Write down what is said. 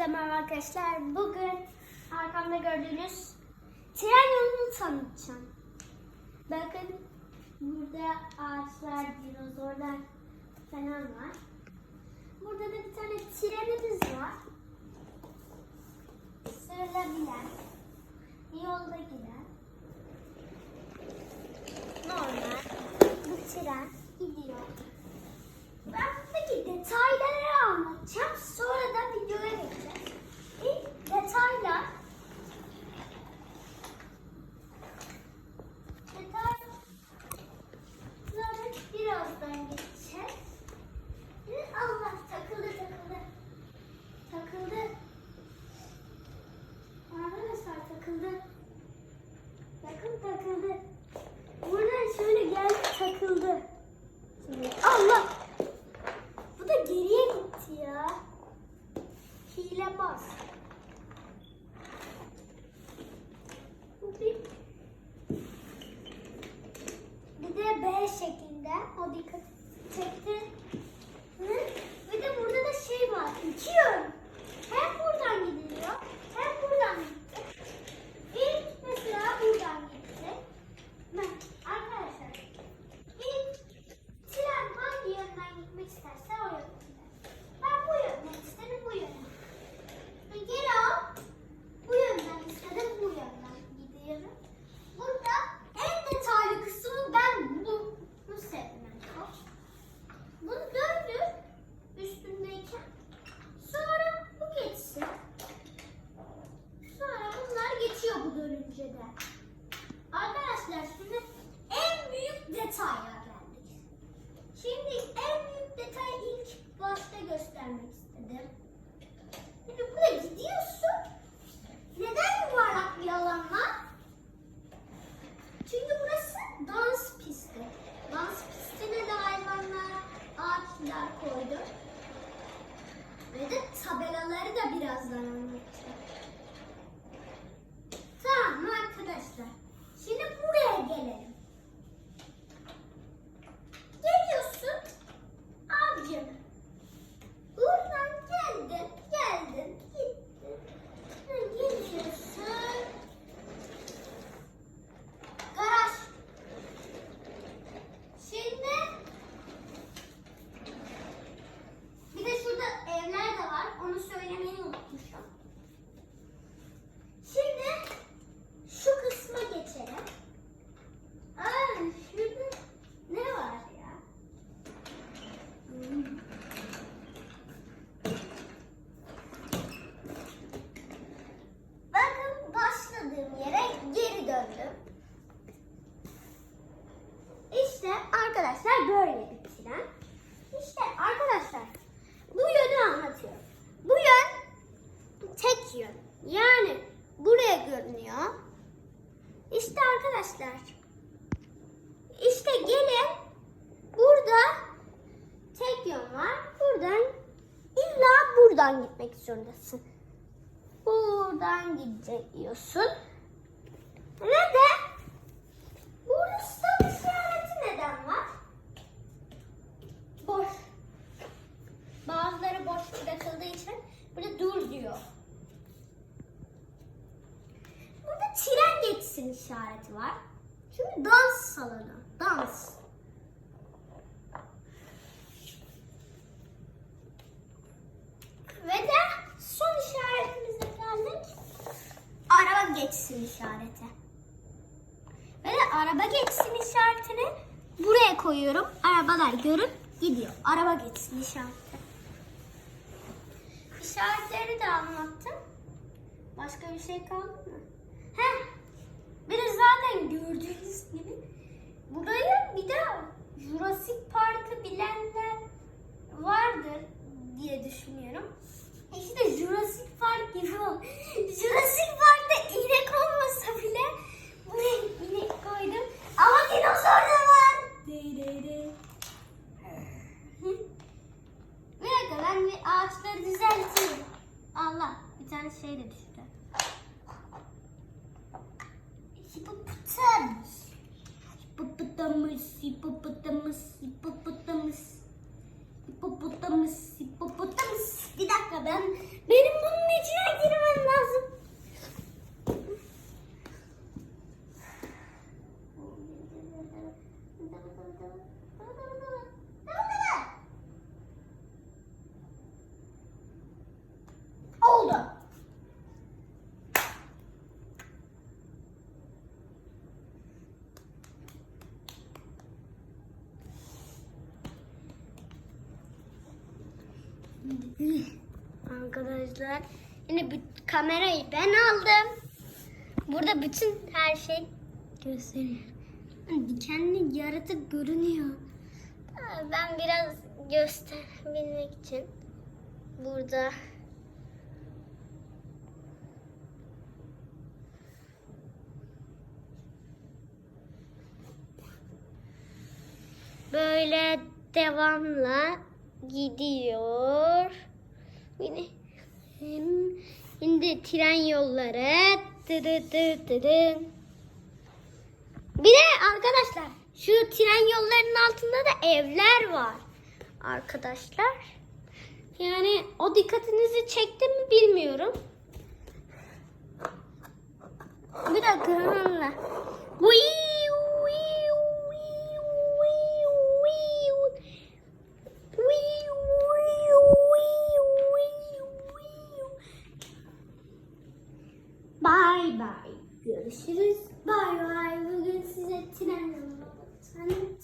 Hepinize merhaba arkadaşlar. Bugün arkamda gördüğünüz tren yolunu tanıtacağım. Bakın burada ağaçlar, dinozorlar falan var. Burada da bir tane trenimiz var. Sürülebilen, yolda giden. Normal. Bu tren gidiyor. Ben buradaki detayları anlatacağım. Sonra da videoya geçeceğiz. İlk detaylar. Detayları birazdan geçeceğiz. Allah takıldı takıldı. Takıldı. Arkadaşlar takıldı. Bakın takıldı. Buradan şöyle geldi takıldı. Şimdi Allah! Bu da geriye gitti ya. Hile bas. Bu bir bir de B şeklinde. O dikkat çekti. Hı? Bir de burada da şey var. İki yön. Hem buradan gidiliyor hem buradan gitti. İlk mesela buradan gitti. Ben, arkadaşlar ilk tren hangi yönden gitmek isterse o yönden gider. Ben bu yönden istedim bu yönden. Geri al. Bu yönden istedim bu yönden gidiyorum. Burada en detaylı kısmı ben bunu, bunu sevdim en çok. Bunu döndür üstündeyken. Sonra bu geçsin. Sonra bunlar geçiyor bu dönünce de. Arkadaşlar şimdi en büyük detaya geldik. Şimdi en büyük detayı ilk başta göstermek istedim. Şimdi buraya gidiyorsun. Neden yuvarlak bir alan var? Çünkü burası dans pisti. Dans pistine de hayvanlar, ağaçlar koydu. Ve de tabelaları da birazdan anlatacağım. Tamam mı arkadaşlar? Şimdi buraya gelelim. Geliyorsun. Abicim. Buradan geldin, geldin, gittin. Ha, Geliyorsun. Garaj. Şimdi bir de şurada evler de var. Onu söylemeyi unutmuşum. Şimdi şu kısma geçelim. Aa, şurada ne var ya? Hmm. Bakın başladığım yere geri döndüm. İşte arkadaşlar böyle bir tren. İşte arkadaşlar bu yönü anlatıyorum. Bu yön tek yön. Yani buraya görünüyor. İşte arkadaşlar. İşte gelin. Burada tek yön var. Buradan illa buradan gitmek zorundasın. Buradan gidiyorsun. Ve de burada stop işareti neden var? Boş. Bazıları boş bırakıldığı için burada dur diyor. Burada geçsin işareti var. Çünkü dans salonu. Dans. Ve de son işaretimize geldik. Araba geçsin işareti. Ve de araba geçsin işaretini buraya koyuyorum. Arabalar görüp gidiyor. Araba geçsin işareti. İşaretleri de anlattım. Başka bir şey kaldı mı? Heh. Bir zaten gördüğünüz gibi burayı bir de Jurassic Park'ı hippopotamus. Hippopotamus, hippopotamus, hippopotamus. Hippopotamus, hippopotamus. Bir dakika ben, benim bunun içine girmem lazım. Arkadaşlar yine bir kamerayı ben aldım. Burada bütün her şey gösteriyor. Dikenli yaratık görünüyor. Ben biraz gösterebilmek için burada böyle devamla gidiyor. Yine şimdi tren yolları. Bir de arkadaşlar şu tren yollarının altında da evler var. Arkadaşlar. Yani o dikkatinizi çekti mi bilmiyorum. Bir dakika hemen. Wiu, Bye bye. Görüşürüz. Bye bye. Bugün size tren anlatacağım.